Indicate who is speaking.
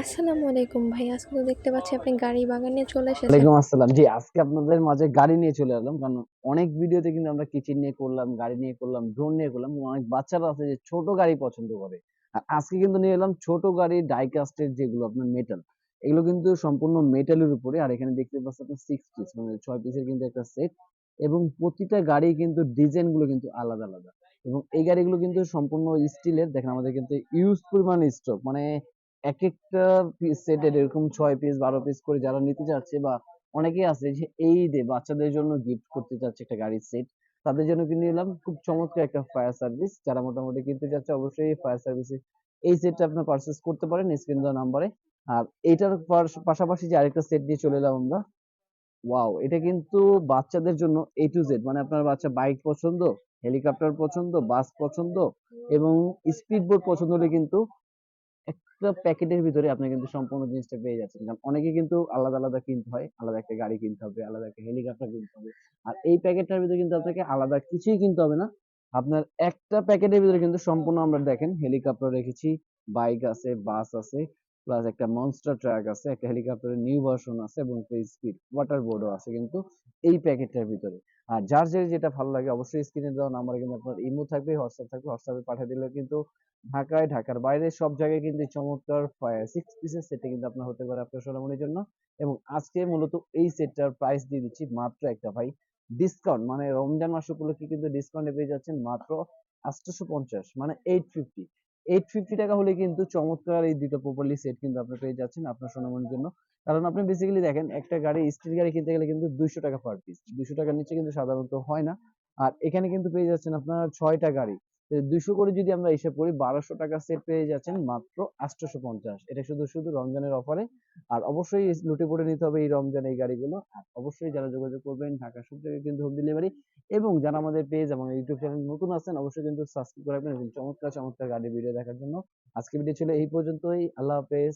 Speaker 1: আসসালামু আলাইকুম ভাই, আজকে তো দেখতে পাচ্ছি আপনি গাড়ি বাগান নিয়ে চলে এসেছেন।
Speaker 2: ওয়ালাইকুম আসসালাম। জি, আজকে আপনাদের মাঝে গাড়ি নিয়ে চলে এলাম কারণ অনেক ভিডিওতে কিন্তু আমরা কিচেন নিয়ে করলাম, গাড়ি নিয়ে করলাম ড্রোন নিয়ে করলাম অনেক বাচ্চারা আছে যে ছোট গাড়ি পছন্দ করে। আর আজকে কিন্তু নিয়ে এলাম ছোট গাড়ি ডাইকাস্টের যেগুলো, আপনার মেটাল এগুলো কিন্তু সম্পূর্ণ মেটালের উপরে, আর এখানে দেখতে পাচ্ছেন আপনার সিক্স পিস মানে ছয় পিসের কিন্তু একটা সেট এবং প্রতিটা গাড়ি কিন্তু ডিজাইনগুলো কিন্তু আলাদা আলাদা। এবং এই গাড়িগুলো কিন্তু সম্পূর্ণ স্টিলের দেখেন আমাদের কিন্তু ইউজ পরিমাণ স্টক মানে এক একটা সেটের এরকম ছয় পিস বারো পিস করে যারা নিতে চাচ্ছে বা অনেকেই আছে যে এই ঈদে বাচ্চাদের জন্য গিফট করতে চাচ্ছে একটা গাড়ির সেট তাদের জন্য কিনে নিলাম। খুব চমৎকার একটা ফায়ার সার্ভিস যারা মোটামুটি কিনতে চাচ্ছে অবশ্যই ফায়ার সার্ভিসে এই সেটটা আপনার পারচেস করতে পারেন স্ক্রিন দেওয়া নাম্বারে আর এইটার পাশ- পাশাপাশি যে আরেকটা সেট দিয়ে চলে এলাম আমরা। ওয়াও এটা কিন্তু বাচ্চাদের জন্য এ টু জেড মানে আপনার বাচ্চা বাইক পছন্দ হেলিকপ্টার পছন্দ বাস পছন্দ এবং স্পিড বোট পছন্দ হলে কিন্তু একটা প্যাকেটের ভিতরে আপনি কিন্তু সম্পূর্ণ জিনিসটা পেয়ে যাচ্ছেন। কারণ অনেকে কিন্তু আলাদা আলাদা কিনতে হয়, আলাদা একটা গাড়ি কিনতে হবে, আলাদা একটা হেলিকপ্টার কিনতে হবে। আর এই প্যাকেটটার ভিতরে কিন্তু আপনাকে আলাদা কিছুই কিনতে হবে না। আপনার একটা প্যাকেটের ভিতরে কিন্তু সম্পূর্ণ আমরা দেখেন, হেলিকপ্টার রেখেছি, বাইক আছে, বাস আছে প্লাস একটা মনস্টার ট্রাক আছে, একটা হেলিকপ্টারের নিউ ভার্সন আছে এবং একটা স্পিড ওয়াটার বোর্ডও আছে কিন্তু এই প্যাকেটটার ভিতরে। আর যার যে যেটা ভালো লাগে অবশ্যই স্ক্রিনে দেওয়া নাম্বারে কিন্তু আপনার ইমো থাকবে হোয়াটসঅ্যাপ থাকবে হোয়াটসঅ্যাপে পাঠিয়ে দিলে কিন্তু ঢাকায়, ঢাকার বাইরে সব জায়গায় কিন্তু চমৎকার সিক্স পিসের সেটটা কিন্তু আপনার হতে পারে আপনার সোনামণির জন্য। এবং আজকে মূলত এই সেটটার প্রাইস দিয়ে দিচ্ছি মাত্র একটা ভাই ডিসকাউন্ট মানে রমজান মাস উপলক্ষে কিন্তু ডিসকাউন্টে পেয়ে যাচ্ছেন মাত্র আটশোশো পঞ্চাশ মানে এইট ফিফটি এইট ফিফটি টাকা হলে কিন্তু চমৎকার এই দুটো প্রপারলি সেট কিন্তু আপনি পেয়ে যাচ্ছেন আপনার সোনামনির জন্য। কারণ আপনি বেসিক্যালি দেখেন, একটা গাড়ি স্টিল গাড়ি কিনতে গেলে কিন্তু দুইশো টাকা পার পিস দুইশো টাকার নিচে কিন্তু সাধারণত হয় না। আর এখানে কিন্তু পেয়ে যাচ্ছেন আপনার ছয়টা গাড়ি। দুইশো করে যদি আমরা হিসাব করি, বারোশো টাকা সেট পেয়ে যাচ্ছেন মাত্র আটশোশো পঞ্চাশ। এটা শুধু শুধু রমজানের অফারে আর অবশ্যই লুটে পড়ে নিতে হবে এই রমজান এই গাড়িগুলো। আর অবশ্যই যারা যোগাযোগ করবেন, ঢাকা সব জায়গায় কিন্তু হোম ডেলিভারি এবং যারা আমাদের পেজ এবং ইউটিউব চ্যানেল নতুন আছেন, অবশ্যই কিন্তু সাবস্ক্রাইব করে রাখবেন। এবং চমৎকার চমৎকার গাড়ির ভিডিও দেখার জন্য। আজকে ভিডিও ছিল এই পর্যন্তই। আল্লাহ হাফেজ।